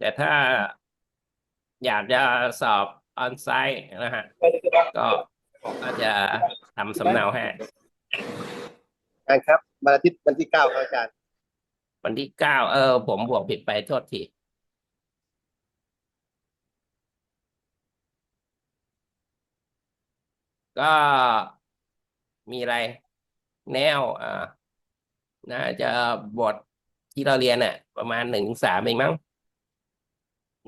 แต่ถ้าอยากจะสอบออนไซต์นะฮะ ก็ก็จะทำสำเนาให้อาจารย์ครับวันอาทิตย์วันที่เก้าครับอาจารย์ วันที่เก้าเออ ผมบวกผิดไปโทษทีก็มีอะไรแนวอ่าน่าจะบทที่เราเรียนอะ ประมาณหนึ่งถึงสามเองมั้ง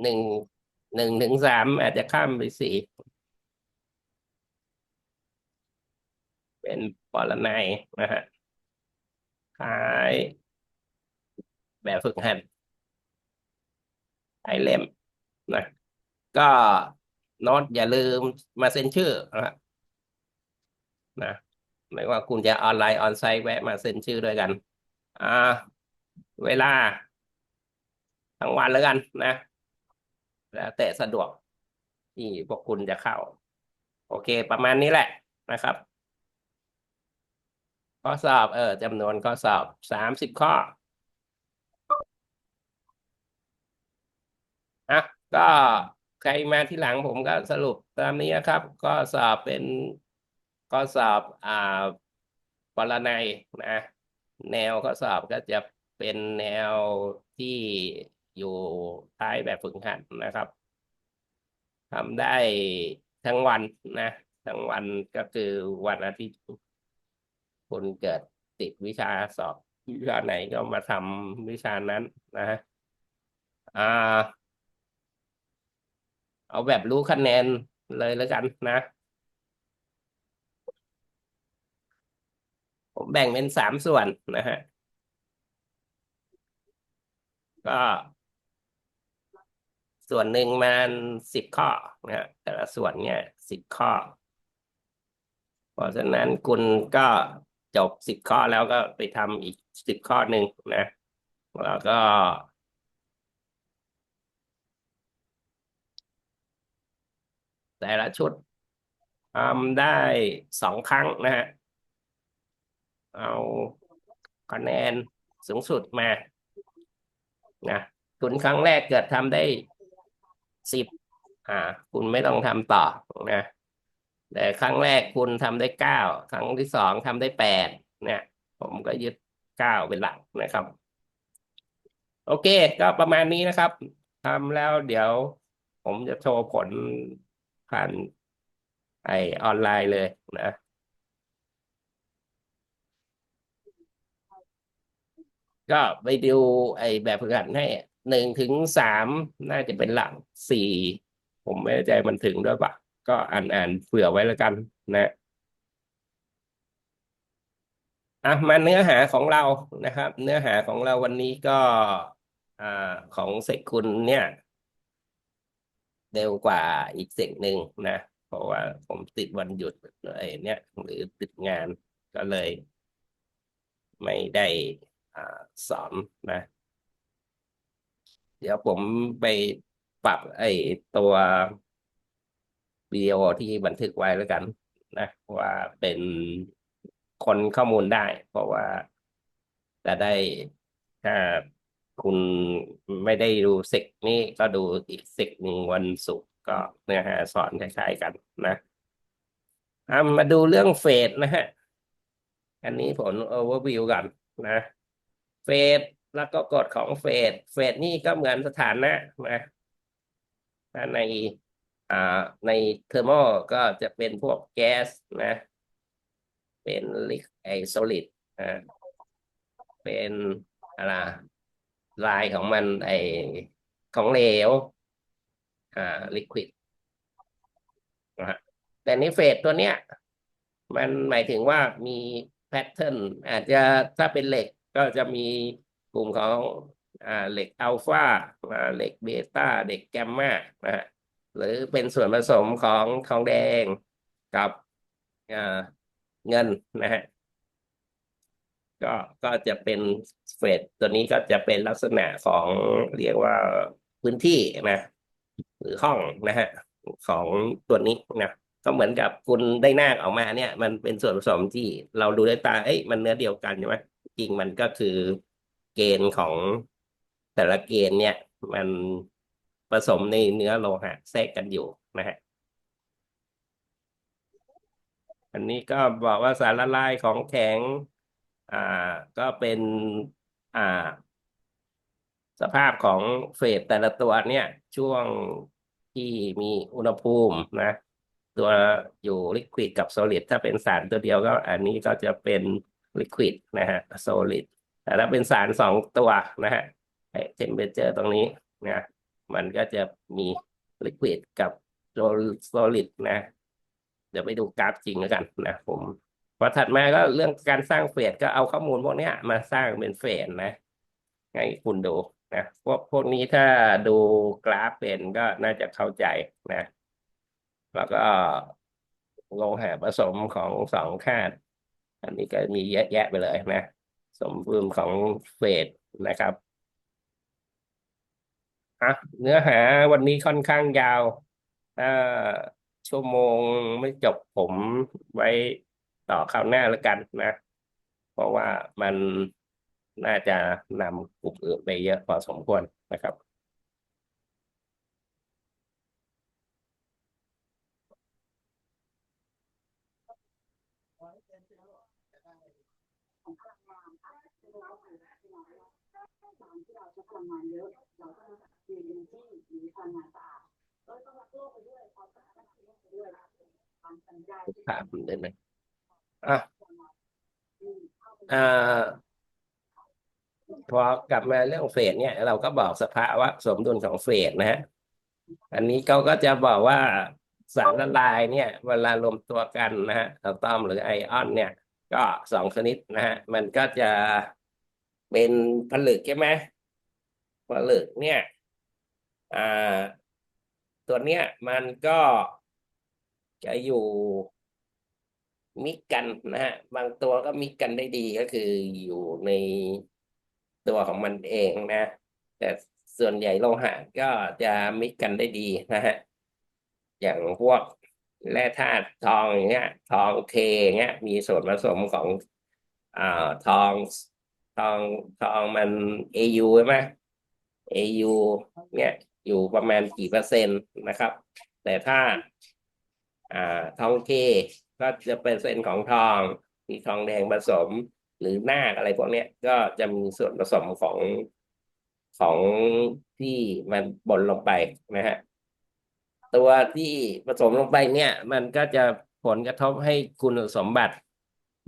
หนึ่งหนึ่งถึงสามอาจจะข้ามไปสี่เป็นปรนัยนะฮะคล้ายแบบฝึกหัดไอเล่มนะก็โน้ตอย่าลืมมาเซ็นชื่อนะนะไม่ว่าคุณจะออนไลน์ออนไซต์แวะมาเซ็นชื่อด้วยกัน อ่า เวลา ทั้งวันแล้วกันนะ แล้วแต่สะดวกที่พวกคุณจะเข้า โอเค ประมาณนี้แหละนะครับ ข้อสอบ เออจำนวนข้อสอบสามสิบข้ออะก็ใครมาที่หลังผมก็สรุปตามนี้นะครับ ก็สอบเป็นข้อสอบอ่าปรนัยนะ แนวข้อสอบก็จะเป็นแนวที่ อยู่ท้ายแบบฝึกหัดนะครับทำได้ทั้งวันนะ ทั้งวันก็คือวันอาทิตย์คุณเกิดติดวิชาสอบวิชาไหนก็มาทำวิชานั้นนะฮะอ่า เอาแบบรู้คะแนนเลยแล้วกันนะ ผมแบ่งเป็นสามส่วนนะฮะ ก็ ส่วนหนึ่งมันสิบข้อนะฮะแต่ละส่วนเนี่ยสิบข้อ เพราะฉะนั้นคุณก็จบสิบข้อแล้วก็ไปทำอีกสิบข้อหนึ่งนะแล้วก็ แต่ละชุดทำได้สองครั้งนะฮะเอาคะแนนสูงสุดมานะคุณครั้งแรกเกิดทำได้ สิบอ่า คุณไม่ต้องทำต่อนะแต่ครั้งแรกคุณทำได้เก้าครั้งที่สองทำได้แปดเนี่ย ผมก็ยึดเก้าเป็นหลักนะครับ โอเค ก็ประมาณนี้นะครับทำแล้วเดี๋ยว ผมจะโชว์ผลผ่านไอออนไลน์เลยนะก็ไปดูไอแบบฝึกหัดให้ หนึ่งถึงสามน่าจะเป็นหลักสี่ผมไม่แน่ใจมันถึงด้วยปะก็อ่านอ่านเผื่อไว้แล้วกันนะอะมาเนื้อหาของเรานะครับ เนื้อหาของเราวันนี้ก็อ่าของเสกคุณเนี่ยเร็วกว่าอีกเสกหนึ่งนะ เพราะว่าผมติดวันหยุดอะไรเนี่ย หรือติดงานก็เลย ไม่ได้อ่าสอนนะ เดี๋ยวผมไปปรับไอ้ตัววิดีโอที่บันทึกไว้แล้วกัน นะว่าเป็นคนข้อมูลได้ เพราะว่าจะได้ถ้าคุณไม่ได้ดูเซกนี้ก็ดูอีกเซกหนึ่งวันศุกร์ก็เนื้อหาสอนคล้ายๆกันนะอะมาดูเรื่องเฟสนะฮะ อันนี้ผล overview กันนะ เฟส แล้วก็กฎของเฟสเฟสนี่ก็เหมือนสถานะนะถ้าในอ่าในเทอร์โมก็จะเป็นพวกแก๊สนะ เป็นลิกไอโซลิดอ่าเป็นอะไรลายของมันไอของเหลว อ่าลิควิดนะฮะแต่ในเฟสตัวเนี้ย มันหมายถึงว่ามีแพทเทิร์นอาจจะถ้าเป็นเหล็กก็จะมี กลุ่มของเหล็กอัลฟาเหล็กเบต้าเหล็กแกมมานะหรือเป็นส่วนผสมของทองแดงกับเงินนะฮะก็ก็จะเป็นเฟสตัวนี้ก็จะเป็นลักษณะของเรียกว่าพื้นที่นะ หรือห้องนะฮะของตัวนี้นะก็เหมือนกับคุณได้นาคออกมาเนี่ย มันเป็นส่วนผสมที่เราดูด้วยตาเอ้ยมันเนื้อเดียวกันใช่ไหมจริงมันก็คือ เกณฑ์ของแต่ละเกณฑ์เนี่ย มันผสมในเนื้อโลหะแทรกกันอยู่นะฮะอันนี้ก็บอกว่าสารละลายของแข็ง อ่า ก็เป็น อ่า สภาพของเฟสแต่ละตัวเนี่ย ช่วงที่มีอุณหภูมินะ ตัวอยู่ลิควิดกับโซลิดถ้าเป็นสารตัวเดียวก็ อันนี้ก็จะเป็นลิควิดนะฮะโซลิด แต่ถ้าเป็นสารสองตัวนะฮะไอเทมเปอเจอร์ตรงนี้นะมันก็จะมีลิควิดกับโซลิดนะ เดี๋ยวไปดูกราฟจริงแล้วกันนะผมพอถัดมาก็เรื่องการสร้างเฟสก็เอาข้อมูลพวกนี้มาสร้างเป็นเฟสนะให้คุณดูนะพวกพวกนี้ถ้าดูกราฟเป็นก็น่าจะเข้าใจนะ แล้วก็โลหะผสมของสองค่าอันนี้ก็มีเยอะแยะไปเลยนะ สมบูรณ์ของเฟสนะครับอะเนื้อหาวันนี้ค่อนข้างยาวถ้าชั่วโมงไม่จบผมไว้ต่อคราวหน้าแล้วกันนะ เพราะว่ามันน่าจะนำกลุ่มอื่นไปเยอะพอสมควรนะครับ ของพลังงานค่ะซึ่งเราทำได้น้อยแล้วตามที่เราใช้ พลังงานเยอะ เราก็ต้องเรียน energy หรือพลังงานสะอาดก็ต้องรักโลกไปด้วยความสะอาดรักโลกไปด้วยทำกันได้ถามได้ไหมอะอืมเข้าไปอ่าพอกลับมาเรื่องเฟสเนี่ย เราก็บอกสภาวะสมดุลของเฟสนะฮะอันนี้เขาก็จะบอกว่าสารละลายเนี่ย เวลารวมตัวกันนะฮะอะตอมหรือไอออน เนี่ย ก็สองชนิดนะฮะมันก็จะเป็นผลึกใช่ไหม ผลึกเนี่ยตัวเนี้ยมันก็จะอยู่มิกกันนะฮะบางตัวก็มิกกันได้ดีก็คืออยู่ในตัวของมันเองนะ แต่ส่วนใหญ่โลหะก็จะมิกกันได้ดีนะฮะอย่างพวกแร่ธาตุทองอย่างเงี้ย ทองเคอย่างเงี้ย มีส่วนผสมของอ่าทองทองทองมัน AU ใช่ไหม AU เนี่ยอยู่ประมาณกี่เปอร์เซ็นต์นะครับ แต่ถ้าอ่าทองเคก็จะเป็นเส้นของทองมีทองแดงผสมหรือนาคอะไรพวกเนี้ยก็จะมีส่วนผสมของของที่มันบนลงไปนะฮะตัวที่ผสมลงไปเนี่ย มันก็จะผลกระทบให้คุณสมบัติ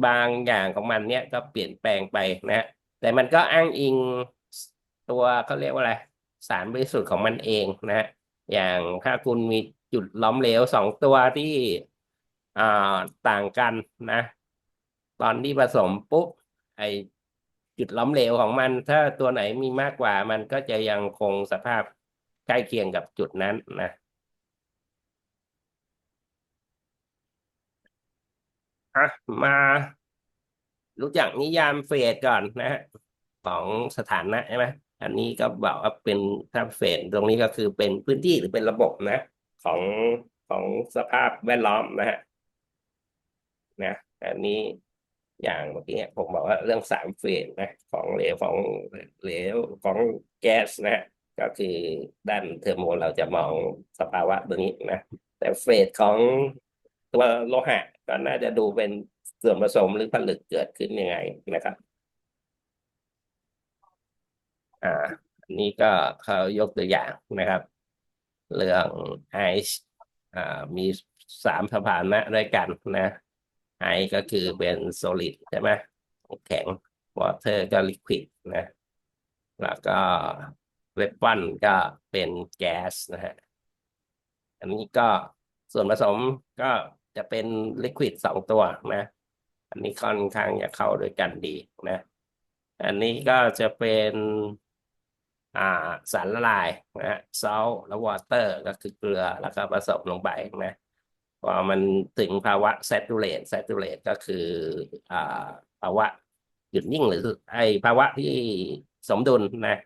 บางอย่างของมันเนี่ยก็เปลี่ยนแปลงไปนะฮะแต่มันก็อ้างอิง ตัวเขาเรียกว่าอะไร สารบริสุทธิ์ของมันเองนะฮะอย่างถ้าคุณมีจุดล้อมเหลวสองตัวที่อ่าต่างกันนะ ตอนที่ผสมปุ๊บไอจุดล้อมเหลวของมัน ถ้าตัวไหนมีมากกว่ามันก็จะยังคงสภาพใกล้เคียงกับจุดนั้นนะอะมารู้จักนิยามเฟสก่อนนะฮะของสถานะใช่ไหม อันนี้ก็บอกว่าเป็นถ้าเฟสตรงนี้ก็คือเป็นพื้นที่หรือเป็นระบบนะ ของของสภาพแวดล้อมนะฮะนะอันนี้อย่างเมื่อกี้ผมบอกว่าเรื่องสามเฟสนะของเหลวของเหลวของแก๊สนะฮะก็คือด้านเทอร์โมเราจะมองสภาวะตรงนี้นะ แต่เฟสของตัวโลหะก็น่าจะดูเป็นส่วนผสมหรือผลึกเกิดขึ้นยังไงนะครับ อ่าอันนี้ก็เขายกตัวอย่างนะครับ เรื่องไอซ์อ่ามีสามสถานะด้วยกันนะไอก็คือเป็น solid ใช่ไหมแข็ง water ก็ liquid นะ แล้วก็เวปอนก็เป็นแก๊สนะฮะ อันนี้ก็ส่วนผสมก็จะเป็นลิควิดสองตัวนะ อันนี้ค่อนข้างจะเข้าด้วยกันดีนะ อันนี้ก็จะเป็น สารละลายนะซอลแล้ววอเตอร์ก็คือเกลือแล้วก็ผสมลงไปนะพอมันถึงภาวะ saturate saturate ก็คืออ่าภาวะหยุดนิ่งหรือไอภาวะที่สมดุลนะ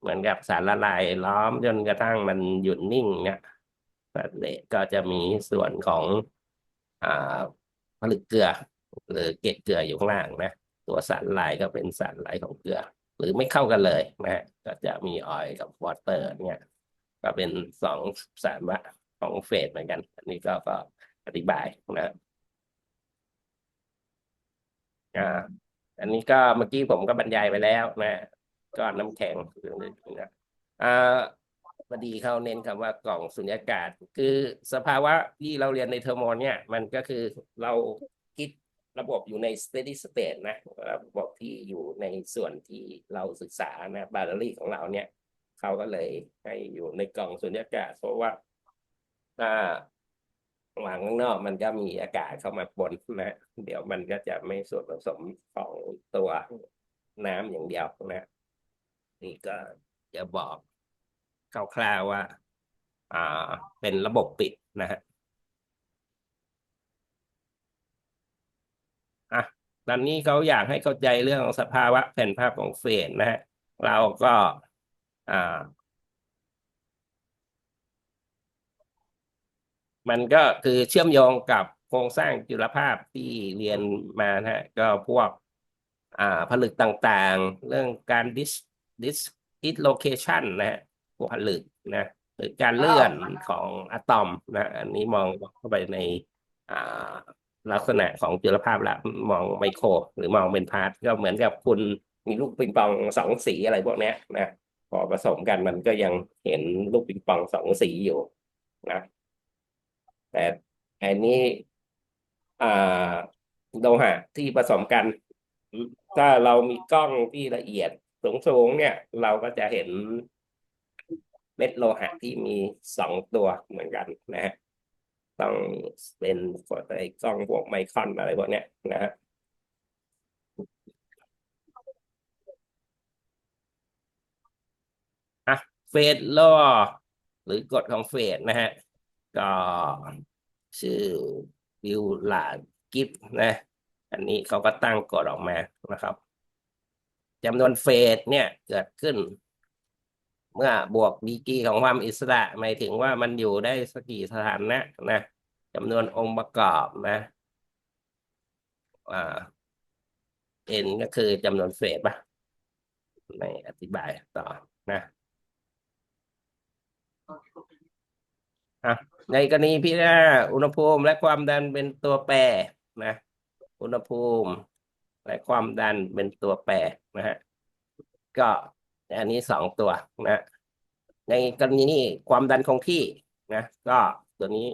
เหมือนกับสารละลายล้อมจนกระทั่งมันหยุดนิ่งเนี่ยสัตก็จะมีส่วนของอ่าผลึกเกลือ หรือเกล็ดเกลืออยู่ข้างล่างนะตัวสารละลายก็เป็นสารละลายของเกลือ หรือไม่เข้ากันเลยนะฮะก็จะมีออยกับวอเตอร์เนี่ยก็เป็นสองสามวะของเฟสเหมือนกัน อันนี้ก็ก็อธิบายนะอ่าอันนี้ก็เมื่อกี้ผมก็บรรยายไปแล้วนะก้อนน้ำแข็งนะอ่าพอดีเขาเน้นคำว่ากล่องสุญญากาศ คือสภาวะที่เราเรียนในเทอร์โมเนี่ย มันก็คือเราคิด ระบบอยู่ใน steady state นะระบบที่อยู่ในส่วนที่เราศึกษานะแบาร์รี่ของเราเนี่ยเขาก็เลยให้อยู่ในกล่องสุญญากาศ เพราะว่าถ้าวางข้างนอกมันก็มีอากาศเข้ามาปนนะเดี๋ยวมันก็จะไม่ส่วนผสมของตัวน้ำอย่างเดียวนะนี่ก็จะบอกคร่าวๆว่า อ่าเป็นระบบปิดนะฮะอะ ตอนนี้เขาอยากให้เข้าใจเรื่องของสภาวะแผ่นภาพของเฟสนะฮะเราก็อ่ามันก็คือเชื่อมโยงกับโครงสร้างจุลภาพที่เรียนมานะฮะก็พวกอ่าผลึกต่างๆ เรื่องการ dis dis dislocation นะฮะพวกผลึกนะหรือการเลื่อนของอะตอมนะ อันนี้มองเข้าไปในอ่า ลักษณะของจุลภาพละมองไมโคร หรือมองเป็นพาร์ทก็เหมือนกับคุณมีลูกปิงปองสองสีอะไรพวกนี้นะพอผสมกันมันก็ยังเห็นลูกปิงปองสองสีอยู่นะแต่อันนี้อ่าโลหะที่ผสมกัน ถ้าเรามีกล้องที่ละเอียดสูงๆเนี่ย เราก็จะเห็นเม็ดโลหะที่มีสองตัวเหมือนกันนะฮะ ต้องเป็นไอ้กล้องพวกไมคอนอะไรพวกเนี้ยนะฮะอะเฟสลอหรือกฎของเฟสนะฮะ ก็ชื่อวิวลาดกิฟนะ อันนี้เขาก็ตั้งกฎออกมานะครับจำนวนเฟสเนี่ยเกิดขึ้น เมื่อบวกดีกรีของความอิสระ หมายถึงว่ามันอยู่ได้สกี่สถานะนะจำนวนองค์ประกอบนะอ่า n ก็คือจำนวนเฟสปะไม่อธิบายต่อนะอะในกรณีพิจารณาอุณหภูมิและความดันเป็นตัวแปรนะ อุณหภูมิและความดันเป็นตัวแปรนะฮะก็ อันนี้สองตัวนะ ในกรณีนี้ความดันคงที่นะ ก็ตัวนี้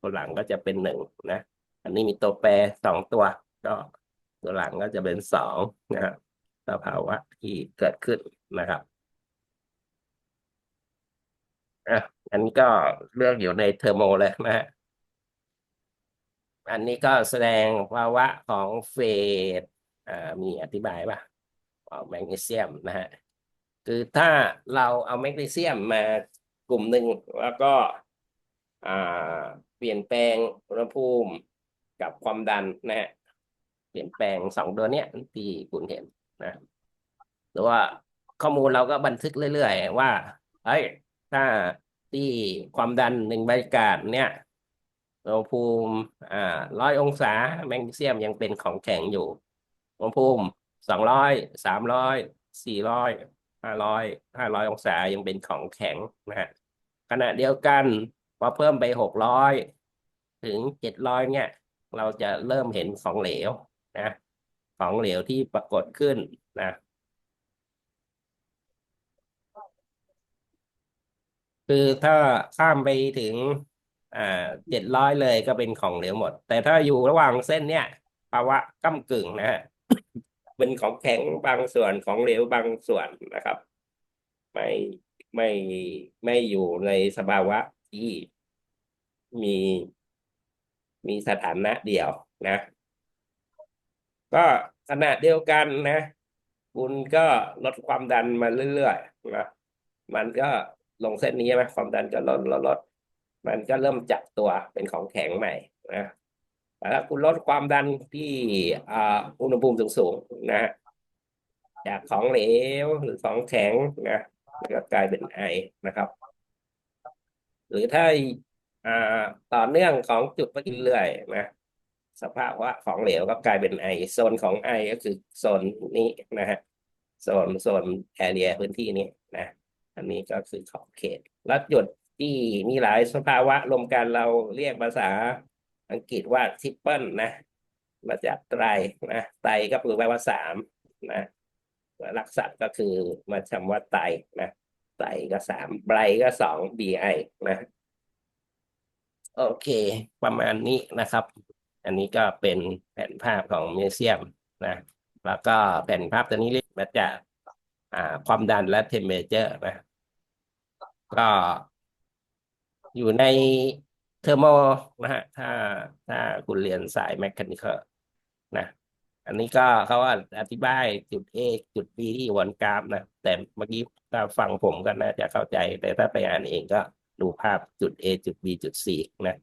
ตัวหลังก็จะเป็นหนึ่งนะ อันนี้มีตัวแปรสองตัว ก็ตัวหลังก็จะเป็นสองนะครับสภาวะที่เกิดขึ้นนะครับอะอันนี้ก็เรื่องอยู่ในเทอร์โมเลยนะฮะอันนี้ก็แสดงภาวะของเฟสอ่ามีอธิบายป่ะของแมกนีเซียมนะฮะ คือถ้าเราเอาแมกนีเซียมมากลุ่มหนึ่งแล้วก็เปลี่ยนแปลงอุณหภูมิกับความดันนะฮะเปลี่ยนแปลงสองตัวเนี้ยที่คุณเห็นนะหรือว่าข้อมูลเราก็บันทึกเรื่อยๆว่าเฮ้ยถ้าที่ความดันหนึ่งบรรยากาศเนี่ยอุณหภูมิอ่าร้อยองศาแมกนีเซียมยังเป็นของแข็งอยู่อุณหภูมิสองร้อยสามร้อยสี่ร้อย ห้าร้อยห้าร้อยองศายังเป็นของแข็งนะฮะขณะเดียวกันพอเพิ่มไปหกร้อยถึงเจ็ดร้อยเนี่ย เราจะเริ่มเห็นของเหลวนะของเหลวที่ปรากฏขึ้นนะคือถ้าข้ามไปถึงอ่าเจ็ดร้อยเลยก็เป็นของเหลวหมด แต่ถ้าอยู่ระหว่างเส้นเนี่ยภาวะก้ากึ่งนะฮะ เป็นของแข็งบางส่วนของเหลวบางส่วนนะครับ ไม่ไม่ไม่อยู่ในสภาวะที่มีมีสถานะเดียวนะ ก็ขณะเดียวกันนะคุณก็ลดความดันมาเรื่อยๆนะมันก็ลงเส้นนี้ใช่ไหมความดันก็ลดลดลดมันก็เริ่มจับตัวเป็นของแข็งใหม่นะ แต่ถ้าคุณลดความดันที่อุณหภูมิสูงๆนะจากของเหลวหรือของแข็งนะก็กลายเป็นไอนะครับ หรือถ้าอ่าต่อเนื่องของจุดไปเรื่อยๆนะสภาพว่าของเหลวก็กลายเป็นไอโซนของไอก็คือโซนนี้นะฮะโซนโซนแอเรียพื้นที่นี้นะอันนี้ก็คือขอบเขตแล้วจุดที่มีหลายสภาวะรวมกันเราเรียกภาษา อังกฤษว่าทิปเปิลนะ มาจากไตรนะไตรก็คือแปลว่าสามนะลักษณะก็คือมาคำว่าไตรนะไตรก็สามไบรก็สองบีไอนะโอเค ประมาณนี้นะครับ อันนี้ก็เป็นแผนภาพของมิวเซียมนะ แล้วก็แผนภาพตัวนี้เรียกมาจากความดันและเทมเ e เจอร์นะ ก็อยู่ใน เทอร์โมนะฮะถ้าถ้าคุณเรียนสายแมค h a นิคอลนะอันนี้ก็เขาว่าอธิบายจุด A จุด B ที่วนกราฟนะ แต่เมื่อกี้ถ้าฟังผมก็น่าจะเข้าใจ แต่ถ้าไปอ่านเองก็ดูภาพจุด A จุด B จุด C นะ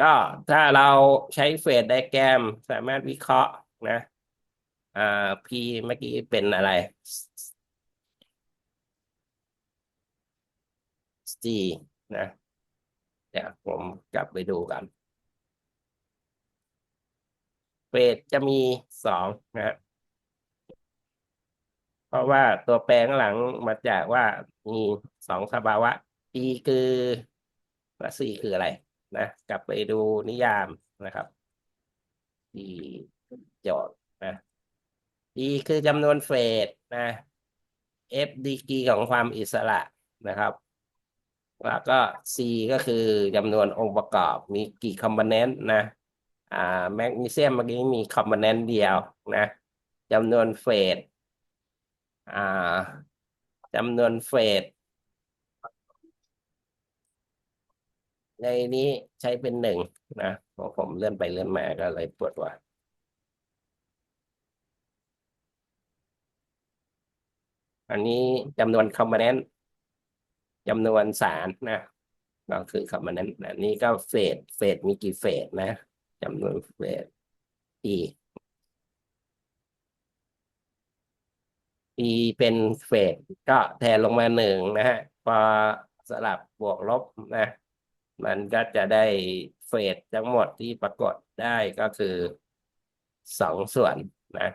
ก็ถ้าเราใช้เฟสไดแกรมสามารถวิเคราะห์นะอ่า P เมื่อกี้เป็นอะไร G นะ เดี๋ยวผมกลับไปดูกันเฟสจะมีสองนะฮะเพราะว่าตัวแปรข้างหลังมาจากว่ามีสองสภาวะ P คือและ C คืออะไร นะ กลับไปดูนิยามนะครับที่โจทย์นะ P คือจำนวนเฟสนะ F ดีกีของความอิสระนะครับ แล้วก็ C ก็คือจำนวนองค์ประกอบมีกี่คอมโพเนนต์นะอ่าแมกนีเซียมเมื่อกี้มีคอมโพเนนต์เดียวนะจำนวนเฟสอ่าจำนวนเฟสในนี้ใช้เป็นหนึ่งนะเพราะผมเลื่อนไปเลื่อนมาก็เลยปวดหัว่าอันนี้จำนวนคอมโพเนนต์ จำนวนสารนะก็คือคอมโพเนนต์อันนี้ก็เฟสเฟสมีกี่เฟสนะจำนวนเฟส e e เป็นเฟสก็แทนลงมาหนึ่งนะฮะพอสลับบวกลบนะ มันก็จะได้เฟสทั้งหมดที่ปรากฏได้ก็คือสองส่วนนะ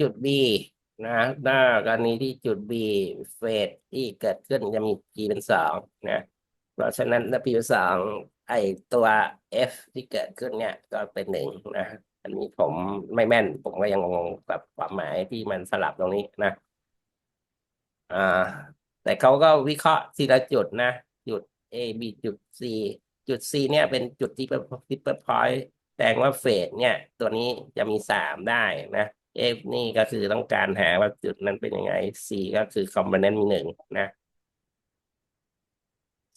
จุด B นะหน้ากรณีที่จุด B เฟสที่เกิดขึ้นจะมี G เป็นสองนะเพราะฉะนั้นถ้า P เป็นสองไอตัว F ที่เกิดขึ้นเนี่ยก็เป็นหนึ่งนะอันนี้ผมไม่แม่น ผมก็ยังงงกับความหมายที่มันสลับตรงนี้นะอ่าแต่เขาก็วิเคราะห์ทีละจุดนะ จุด A B จุด C จุด C เนี่ยเป็นจุดที่เป็นทิปเปอร์พอยต์แสดงว่าเฟสเนี่ย ตัวนี้จะมีสามได้นะ F นี่ก็คือต้องการหาว่าจุดนั้นเป็นยังไง C ก็คือคอมโพเนนต์มีหนึ่งนะ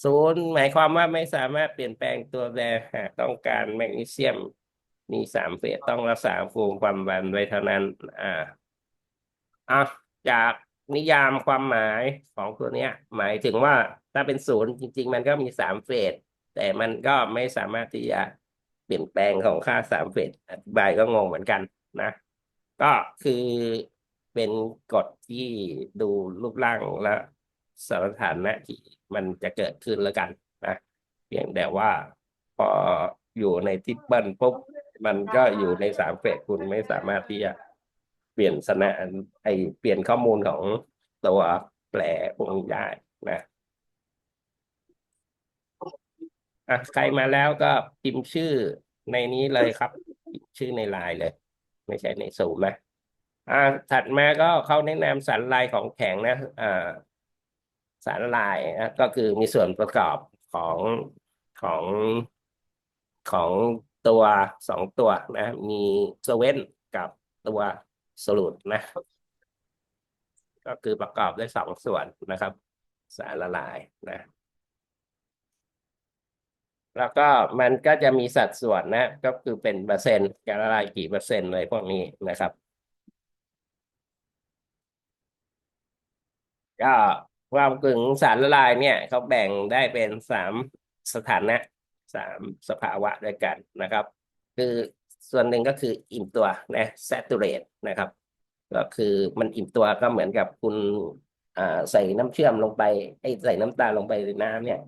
ศูนย์หมายความว่าไม่สามารถเปลี่ยนแปลงตัวแปรหากต้องการแมกนีเซียม มีสามเฟสต้องรักษาฟูงความดันไว้เท่านั้น อ่าอะจากนิยามความหมายของตัวเนี้ย หมายถึงว่าถ้าเป็นศูนย์จริง ๆ มันก็มีสามเฟสแต่มันก็ไม่สามารถที่จะเปลี่ยนแปลงของค่าสามเฟสอธิบายก็งงเหมือนกันนะ ก็คือเป็นกฎที่ดูรูปร่างและสถานะที่มันจะเกิดขึ้นแล้วกันนะเพียงแต่ว่าพออยู่ในทิปเปิลปุ๊บมันก็อยู่ในสามเฟสคุณไม่สามารถที่จะเปลี่ยนสนะไอเปลี่ยนข้อมูลของตัวแปรพวกนี้ได้นะอะใครมาแล้วก็พิมพ์ชื่อในนี้เลยครับ พิมพ์ชื่อในไลน์เลย ไม่ใช่ในซูมนะอ่าถัดมาก็เขาแนะนำสารลายของแข็งนะอ่าสารลายนะก็คือมีส่วนประกอบของของของตัวสองตัวนะ มีโซเวนกับตัวโซลูตนะ ก็คือประกอบด้วยสองส่วนนะครับ สารละลายนะ แล้วก็มันก็จะมีสัดส่วนนะ ก็คือเป็นเปอร์เซ็นต์การละลายกี่เปอร์เซ็นต์เลยพวกนี้นะครับก็ความกึ่งสารละลายเนี่ยเขาแบ่งได้เป็นสามสถานะสามสภาวะด้วยกันนะครับ คือส่วนหนึ่งก็คืออิ่มตัวนะ saturate นะครับ ก็คือมันอิ่มตัวก็เหมือนกับคุณใส่น้ำเชื่อมลงไปไอ้ใส่น้ำตาลลงไปในน้ำเนี่ย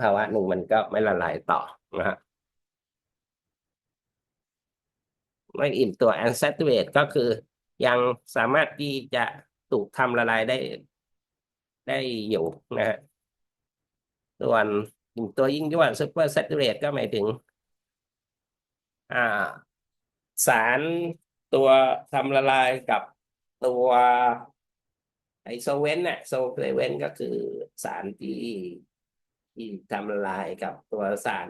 ภาวะหนึ่งมันก็ไม่ละลายต่อนะฮะไม่อิ่มตัว unsaturated ก็คือยังสามารถที่จะถูกทำละลายได้ได้อยู่นะฮะส่วนอิ่มตัวยิ่งยวด super saturated ก็หมายถึง อ่า สารตัวทำละลายกับตัวไอโซเวนเนี่ยโซเวนก็คือสารที่ ที่ทำละลายกับตัวสาร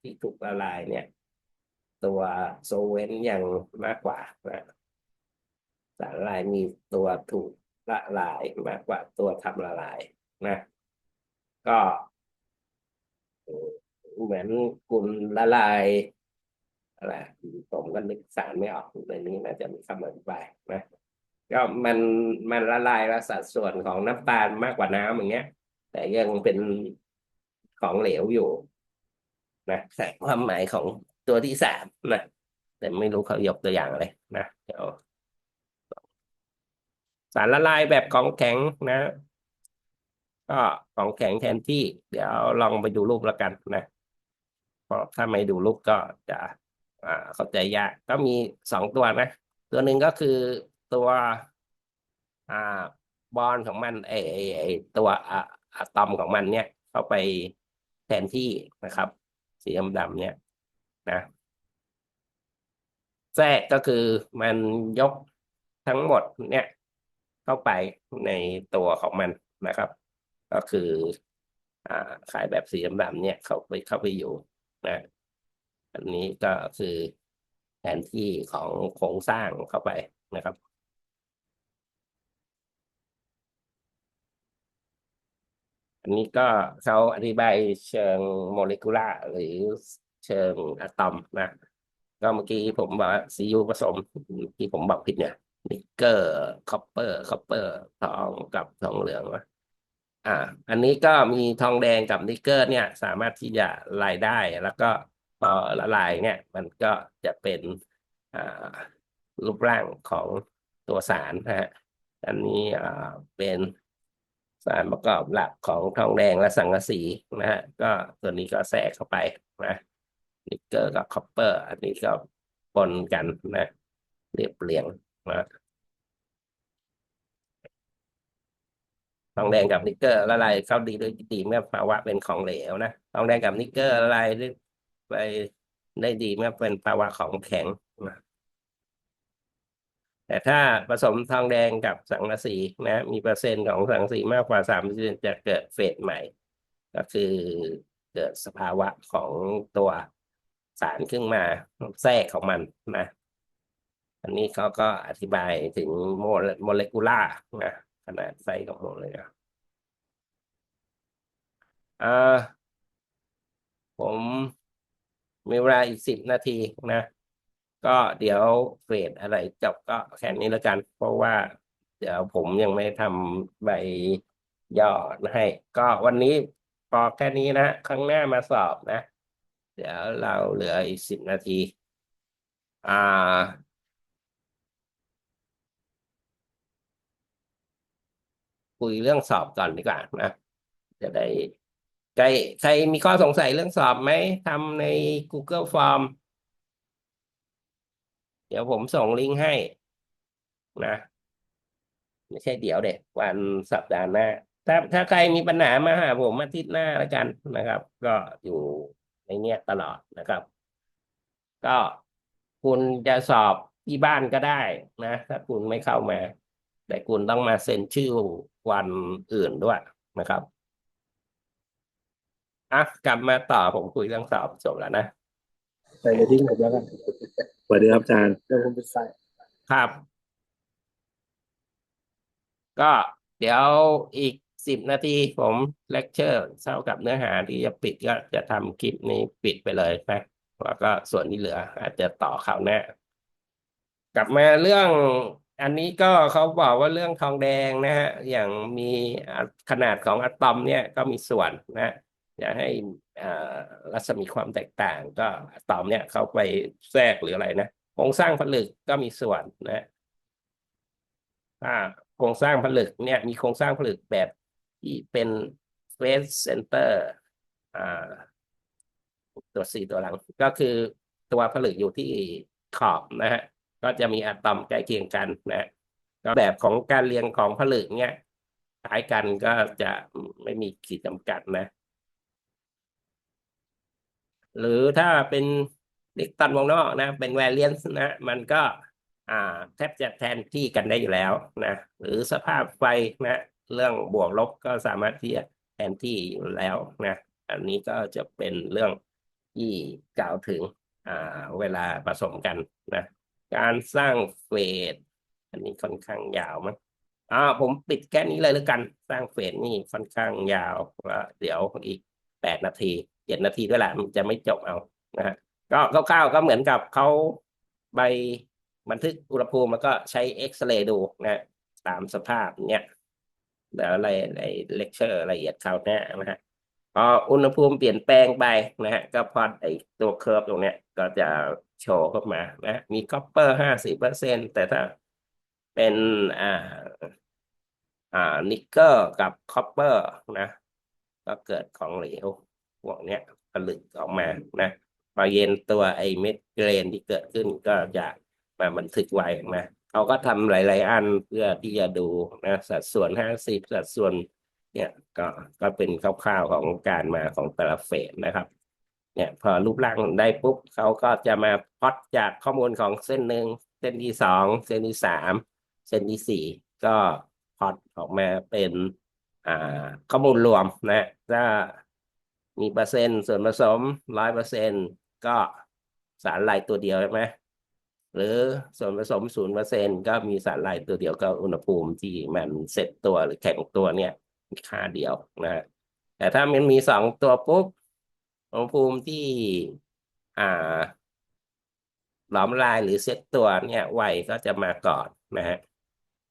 ที่ถูกละลายเนี่ย ตัวโซเวนยังมากกว่านะสารละลายมีตัวถูกละลายมากกว่าตัวทำละลายนะ ก็เหมือนคุณละลายอะไรผมก็นึกสารไม่ออกในนี้น่าจะมีคำอธิบายนะก็มันมันละลายละสัดส่วนของน้ำตาลมากกว่าน้ำอย่างเงี้ย แต่ยังเป็น ของเหลวอยู่นะแต่ความหมายของตัวที่สามนะแต่ไม่รู้เขายกตัวอย่างอะไรนะเดี๋ยวสารละลายแบบของแข็งนะ ก็ของแข็งแทนที่ เดี๋ยวลองไปดูรูปแล้วกันนะเพราะถ้าไม่ดูรูปก็จะอ่าเข้าใจยากก็มีสองตัวนะ ตัวหนึ่งก็คือตัวอ่าบอลของมันไอไอไอตัวอะอะตอมของมันเนี่ย เข้าไป แทนที่นะครับ สีดำๆเนี่ยนะแทรกก็คือมันยกทั้งหมดเนี่ยเข้าไปในตัวของมันนะครับ ก็คืออ่าขายแบบสีดำๆเนี่ยเข้าไปเข้าไปอยู่นะอันนี้ก็คือแผนที่ของโครงสร้างเข้าไปนะครับ อันนี้ก็เขาอธิบายเชิงโมเลกุลาร์หรือเชิงอะตอมนะก็เมื่อกี้ผมบอกซียูผสมที่ผมบอกผิดเนี่ยนิกเกอร์คอปเปอร์คอปเปอร์ทองกับทองเหลืองวะอ่า อันนี้ก็มีทองแดงกับนิกเกอร์เนี่ย สามารถที่จะละลายได้แล้วก็พอละลายเนี่ย มันก็จะเป็นอ่ารูปร่างของตัวสารนะฮะอันนี้อ่าเป็น สารประกอบหลักของทองแดงและสังกะสีนะฮะก็ตัวนี้ก็แทรกเข้าไปนะนิกเกอร์กับคอปเปอร์ อันนี้ก็ปนกันนะเรียบเรียงนะทองแดงกับนิกเกอร์ละลายเข้าดีด้วยดีเมื่อภาวะเป็นของเหลวนะทองแดงกับนิกเกอร์ละลายได้ไปได้ดีเมื่อเป็นภาวะของแข็งนะ แต่ถ้าผสมทองแดงกับสังกะสีนะมีเปอร์เซ็นต์ของสังกะสีมากกว่าสามเปอร์เซ็นจะเกิดเฟสใหม่ ก็คือเกิดสภาวะของตัวสารขึ้นมาแทรกของมันนะอันนี้เขาก็อธิบายถึงโมเลโมเลกุลานะขนาดไซส์ของโมเลกุลอ่าผมมีเวลาอีกสิบนาทีนะ ก็เดี๋ยวเฟสอะไรจบก็แค่นี้แล้วกัน เพราะว่า เดี๋ยวผมยังไม่ทำใบย่อให้ ก็วันนี้พอแค่นี้นะครั้งหน้ามาสอบนะ เดี๋ยวเราเหลืออีกสิบนาที อ่าคุยเรื่องสอบก่อนดีกว่านะ จะได้ใครใครมีข้อสงสัยเรื่องสอบไหมทำใน Google Form เดี๋ยวผมส่งลิงก์ให้ นะ ไม่ใช่เดี๋ยวเด็กวันสัปดาห์หน้า ถ้าถ้าใครมีปัญหามาหาผมอาทิตย์หน้าแล้วกันนะครับ ก็อยู่ในเนี้ยตลอดนะครับ ก็คุณจะสอบที่บ้านก็ได้นะ ถ้าคุณไม่เข้ามา แต่คุณต้องมาเซ็นชื่อวันอื่นด้วยนะครับอะกลับมาต่อผมคุยเรื่องสอบจบแล้วนะใส่ในทิ้งหมดแล้วกัน สวัสดีครับอาจารย์เดี๋ยวผมไปใส่ครับ ก็เดี๋ยวอีกสิบนาทีผมเลคเชอร์เท่ากับเนื้อหาที่จะปิดก็จะทำคลิปนี้ปิดไปเลยนะแล้วก็ส่วนที่เหลือ อาจจะต่อข่าวหน้า กลับมาเรื่องอันนี้ก็เขาบอกว่าเรื่องทองแดงนะฮะอย่างมีขนาดของอะตอมเนี่ยก็มีส่วนนะ จะให้รัศมีความแตกต่าง ก็อะตอมเนี่ยเข้าไปแทรกหรืออะไรนะโครงสร้างผลึกก็มีส่วนนะถ้าโครงสร้างผลึกเนี่ยมีโครงสร้างผลึกแบบที่เป็นเฟสเซนเตอร์ตัวสี่ตัวหลัง ก็คือตัวผลึกอยู่ที่ขอบนะฮะก็จะมีอะตอมใกล้เคียงกันนะฮะก็แบบของการเรียงของผลึกเนี่ยคล้ายกันก็จะไม่มีขีดจำกัดนะ หรือถ้าเป็นเล็กตันวงนอกนะ เป็นแวรเลียนนะ มันก็อ่าแทบจะแทนที่กันได้อยู่แล้วนะ หรือสภาพไฟนะ เรื่องบวกลบก็สามารถที่จะแทนที่อยู่แล้วนะ อันนี้ก็จะเป็นเรื่องที่กล่าวถึงอ่าเวลาผสมกันนะ การสร้างเฟสอันนี้ค่อนข้างยาวมั้งอ่าผมปิดแค่นี้เลยแล้วกัน สร้างเฟสนี่ค่อนข้างยาวว่าเดี๋ยวอีกแปดนาที เจ็ดนาทีด้วยแหละมันจะไม่จบเอานะฮะก็คร่าวๆก็เหมือนกับเขาไปบันทึกอุณหภูมิแล้วก็ใช้เอ็กซเรย์ดูนะตามสภาพเนี่ยเดี๋ยวอะไรในเลคเชอร์ละเอียดคราวหน้านะฮะพออุณหภูมิเปลี่ยนแปลงไปนะฮะก็พอไอตัวเคอร์ฟตรงเนี้ยก็จะโชว์เข้ามานะมีคอปเปอร์ห้าสิบเปอร์เซ็นแต่ถ้าเป็นอ่าอ่านิกเกอร์กับคอปเปอร์นะ ก็เกิดของเหลว พวกเนี้ยผลึกออกมานะพอเย็นตัวไอเม็ดเกรนที่เกิดขึ้นก็จะมาบันทึกไว้นะเขาก็ทำหลาย ๆ อันเพื่อที่จะดูนะสัดส่วนห้าสิบสัดส่วนเนี่ยก็ก็เป็นคร่าวๆของการมาของแต่ละเฟสนะครับ เนี่ยพอรูปร่างได้ปุ๊บเขาก็จะมาพอตจากข้อมูลของเส้นหนึ่งเส้นที่สองเส้นที่สามเส้นที่สี่ก็พอตออกมาเป็นอ่าข้อมูลรวมนะถ้า มีเปอร์เซ็นต์ส่วนผสมร้อยเปอร์เซ็นก็สารลายตัวเดียวใช่ไหมหรือส่วนผสมศูนย์เปอร์เซ็นก็มีสารลายตัวเดียวก็อุณหภูมิที่มันเสร็จตัวหรือแข็งตัวเนี่ยค่าเดียวนะฮะแต่ถ้ามันมีสองตัวปุ๊บอุณหภูมิที่อ่าหลอมละลายหรือเซตตัวเนี่ยไวก็จะมาก่อนนะฮะ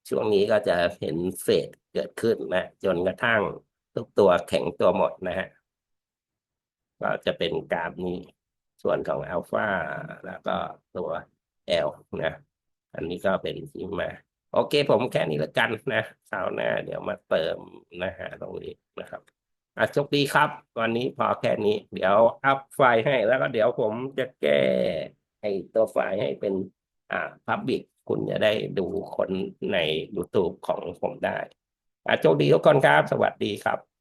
ช่วงนี้ก็จะเห็นเฟสเกิดขึ้นนะ จนกระทั่งทุกตัวแข็งตัวหมดนะฮะ ก็จะเป็นกราฟนี้ ส่วนของอัลฟาแล้วก็ตัว L นะ อันนี้ก็เป็นที่มา โอเคผมแค่นี้ละกันนะคราวหน้าเดี๋ยวมาเติมนะฮะตรงนี้นะครับอะโชคดีครับ วันนี้พอแค่นี้ เดี๋ยวอัพไฟล์ให้แล้วก็เดี๋ยวผมจะแก้ไอ้ตัวไฟล์ให้เป็นอ่าพับบิกคุณจะได้ดูคนใน YouTube ของผมได้อะโชคดีทุกคนครับ สวัสดีครับ